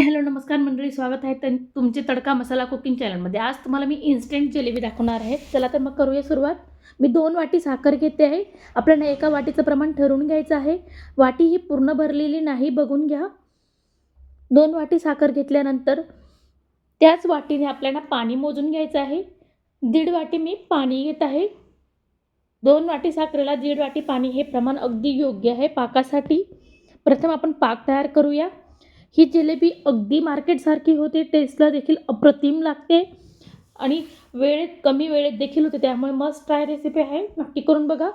Hi hello नमस्कार मंडळी स्वागत आहे तर तुमचे तडका मसाला कुकिंग चॅनलमध्ये. आज तुम्हाला मी इन्स्टंट जिलेबी दाखवणार आहे. चला तर मग करूया सुरुवात. मी दोन वाटी साखर घेते आहे. आपल्याला एका वाटीचं प्रमाण ठरवून घ्यायचं आहे. वाटी ही पूर्ण भरलेली नाही बघून घ्या. दोन वाटी साखर घेतल्यानंतर त्याच वाटीने आपल्याला पाणी मोजून घ्यायचं आहे. दीड वाटी मी पाणी घेत आहे. दोन वाटी साखरेला दीड वाटी पाणी हे प्रमाण अगदी योग्य आहे पाकासाठी. प्रथम आपण पाक तयार करूया. ही जिलेबी अगदी मार्केटसारखी होते टेस्टला देखील अप्रतिम लागते आणि वेळेत कमी वेळेत देखील होते. त्यामुळे मस्त ट्राय रेसिपी आहे. नक्की करून बघा.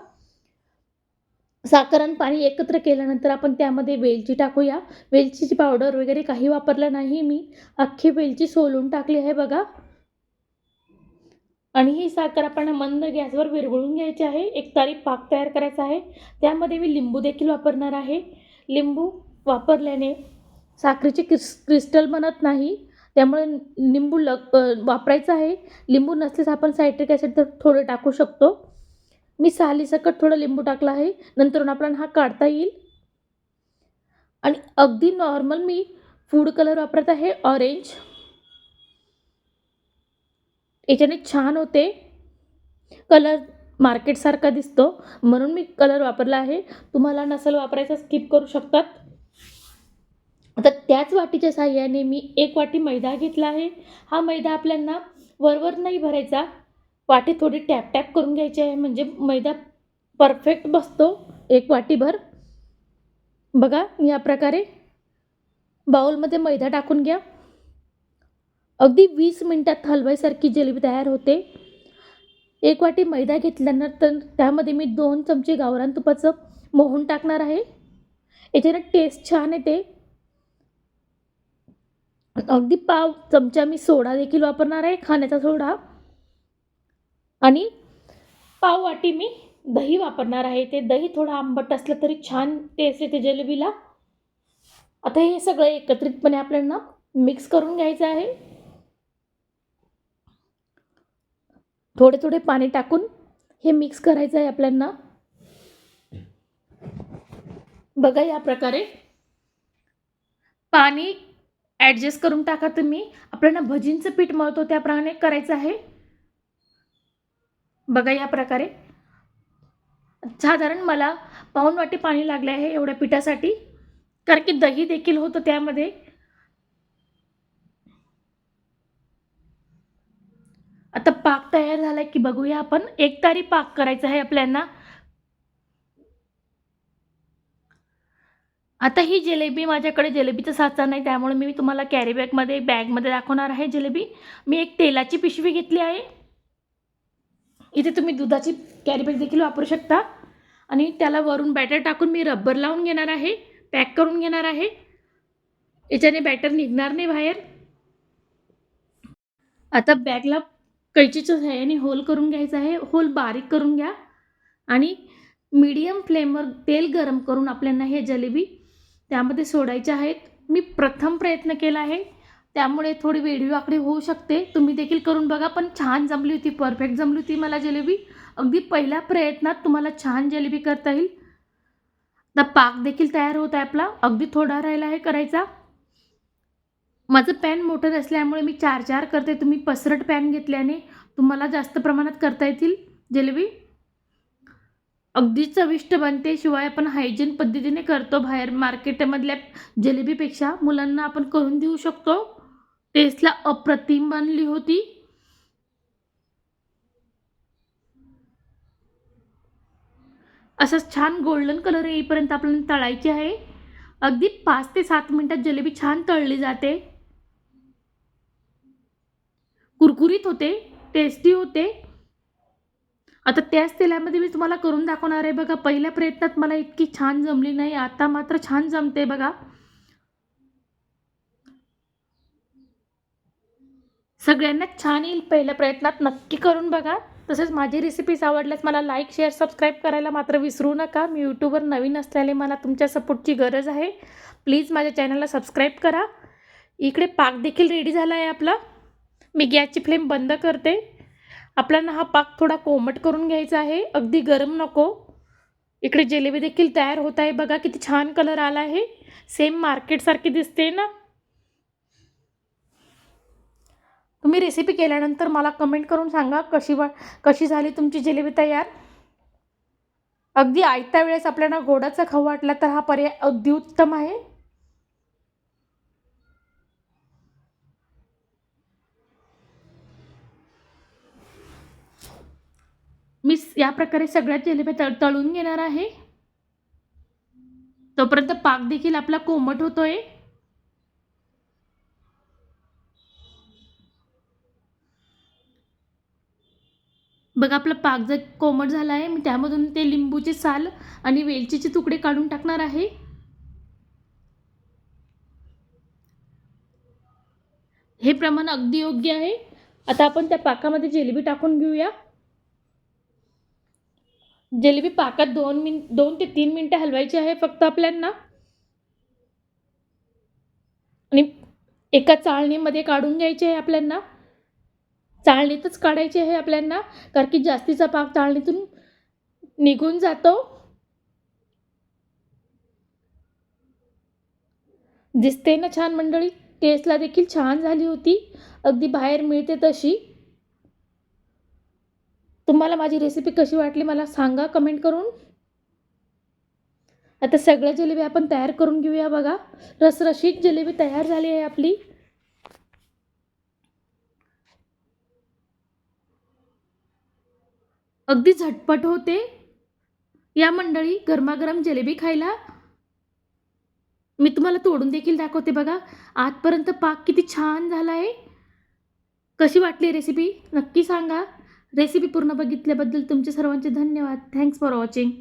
साखर आणि पाणी एकत्र केल्यानंतर आपण त्यामध्ये वेलची टाकूया. वेलचीची पावडर वगैरे काही वापरलं नाही मी. अख्खी वेलची सोलून टाकली आहे बघा. आणि ही साखर आपण मंद गॅसवर विरघळून घ्यायची आहे. एक तारी पाक तयार करायचा आहे. त्यामध्ये मी लिंबू देखील वापरणार आहे. लिंबू वापरल्याने साखरेचे क्रिस क्रिस्टल बनत नाही. त्यामुळे लिंबू लग वापरायचं आहे. लिंबू नसल्यास आपण सायट्रिक ॲसिड तर थोडं टाकू शकतो. मी सालीसकट थोडं लिंबू टाकलं आहे. नंतर आपल्याला हा काढता येईल. आणि अगदी नॉर्मल मी फूड कलर वापरत आहे. ऑरेंज. याच्याने छान होते. कलर मार्केटसारखा दिसतो. म्हणून मी कलर वापरला आहे. तुम्हाला नसेल वापरायचा स्किप करू शकतात. त्याच वाटीच्या साह्याने मी एक वाटी मैदा घेतला आहे. हा मैदा आपल्यांना वरवर नाही भरायचा वाटी थोडी टॅप टॅप करून घ्यायची आहे. म्हणजे मैदा परफेक्ट बसतो एक वाटीभर. बघा या प्रकारे बाउलमध्ये मैदा टाकून घ्या. अगदी वीस मिनटात हलवाईसारखी जिलेबी तयार होते. एक वाटी मैदा घेतल्यानंतर त्यामध्ये मी दोन चमचे गावरान तुपाचं मोहन टाकणार आहे. याच्यानं टेस्ट छान येते. अगदी पाव चमचा मी सोडा देखील वापरणार आहे खाण्याचा सोडा. आणि पाव वाटी मी दही वापरणार आहे. ते दही थोडं आंबट असलं तरी छान टेस्ट येते जिलेबीला. आता हे सगळं एकत्रितपणे आपल्याला मिक्स करून घ्यायचं आहे. थोडे थोडे पाणी टाकून हे मिक्स करायचं आहे आपल्याला. बघा या प्रकारे. पाणी ॲडजस्ट करून टाका तुम्ही. आपल्याला भजींचं पीठ मळतो त्याप्रमाणे करायचं आहे. बघा या प्रकारे. साधारण मला पाऊन वाटी पाणी लागले आहे एवढ्या पिठासाठी. कारण की दही देखील होतं त्यामध्ये. आता पाक तयार झाला की बघूया आपण. एक तारी पाक करायचा आहे आपल्याला आता ही जिलेबी माझ्याकडे जिलेबीचा साचा नाही त्यामुळे मी तुम्हाला कॅरीबॅगमध्ये बॅगमध्ये दाखवणार आहे जिलेबी. मी एक तेलाची पिशवी घेतली आहे. इथे तुम्ही दुधाची कॅरीबॅग देखील वापरू शकता. आणि त्याला वरून बॅटर टाकून मी रब्बर लावून घेणार आहे. पॅक करून घेणार आहे. याच्याने बॅटर निघणार नाही बाहेर. आता बॅगला कैचीच्या सहाय्याने होल करून घ्यायचं आहे. होल बारीक करून घ्या. आणि मीडियम फ्लेमवर तेल गरम करून आपल्याला हे जलेबी त्यामध्ये सोडायचे आहेत. मी प्रथम प्रयत्न केला आहे. त्यामुळे थोडी वेडीवाकडी होऊ शकते. तुम्ही देखील करून बघा पण छान जमली होती. परफेक्ट जमली होती मला जिलेबी. अगदी पहिल्या प्रयत्नात तुम्हाला छान जिलेबी करता येईल. आता पाक देखील तयार होत आहे आपला. अगदी थोडा राहिला आहे करायचा. माझं पॅन मोठं असल्यामुळे मी चार चार करते. तुम्ही पसरट पॅन घेतल्याने तुम्हाला जास्त प्रमाणात करता येतील जिलेबी. अगदी चविष्ट बनते. शिवाय आपण हायजीन पद्धतीने करतो बाहेर मार्केटमधल्या जिलेबीपेक्षा. मुलांना आपण करून देऊ शकतो. टेस्टला अप्रतिम बनली होती. असंच छान गोल्डन कलर येईपर्यंत आपल्याला तळायची आहे. अगदी पाच ते सात मिनटात जिलेबी छान तळली जाते. कुरकुरीत होते टेस्टी होते. आता त्याच तेलामध्ये मी तुम्हाला करून दाखवणार आहे बघा. पहिल्या प्रयत्नात मला इतकी छान जमली नाही. आता मात्र छान जमते बघा. सगळ्यांना छान येईल पहिल्या प्रयत्नात. नक्की करून बघा. तसेच माझी रेसिपीज आवडल्यास मला लाईक शेअर सबस्क्राईब करायला मात्र विसरू नका. मी यूट्यूबवर नवीन असल्याने मला तुमच्या सपोर्टची गरज आहे. प्लीज माझ्या चॅनलला सबस्क्राईब करा. इकडे पाक देखील रेडी झाला आहे आपला. मी गॅसची फ्लेम बंद करते. आपल्याला हा पाक थोडा कोमट करून घ्यायचा आहे. अगदी गरम नको. इकडे जिलेबी देखील तयार होत आहे. बघा किती छान कलर आला आहे. सेम मार्केटसारखी दिसते ना? तुम्ही रेसिपी केल्यानंतर मला कमेंट करून सांगा कशी वा कशी झाली तुमची जिलेबी तयार. अगदी आयत्या वेळेस आपल्याला गोडाचा खाऊ वाटला तर हा पर्याय अगदी उत्तम आहे. मी या प्रकारे सगळ्यात जिलेब्या तळ तळून घेणार आहे. तोपर्यंत पाक देखील आपला कोमट होतोय. बघा आपला पाक जर कोमट झाला आहे मी त्यामधून ते लिंबूचे साल आणि वेलचीचे तुकडे काढून टाकणार आहे. हे प्रमाण अगदी योग्य आहे. आता आपण त्या पाकामध्ये जिलेबी टाकून घेऊया. जिलेबी पाकात दोन मिन दोन ते तीन मिनटं हलवायची आहे फक्त आपल्यांना. आणि एका चाळणीमध्ये काढून घ्यायची आहे आपल्यांना. चाळणीतच काढायची आहे आपल्यांना कारण की जास्तीचा पाक चाळणीतून निघून जातो. दिसते ना छान मंडळी? टेस्टला देखील छान झाली होती. अगदी बाहेर मिळते तशी. तुम्हाला माझी रेसिपी कशी वाटली मला सांगा कमेंट करून. आता सगळ्या जिलेबी आपण तयार करून घेऊया बघा. रसरशीत जिलेबी तयार झाली आहे आपली. अगदी झटपट होते. या मंडळी गरमागरम जिलेबी खायला. मी तुम्हाला तोडून देखील दाखवते बघा. आजपर्यंत पाक किती छान झाला आहे कशी वाटली रेसिपी नक्की सांगा. रेसिपी पूर्ण बघितल्याबद्दल तुमचे सर्वांचे धन्यवाद. Thanks for watching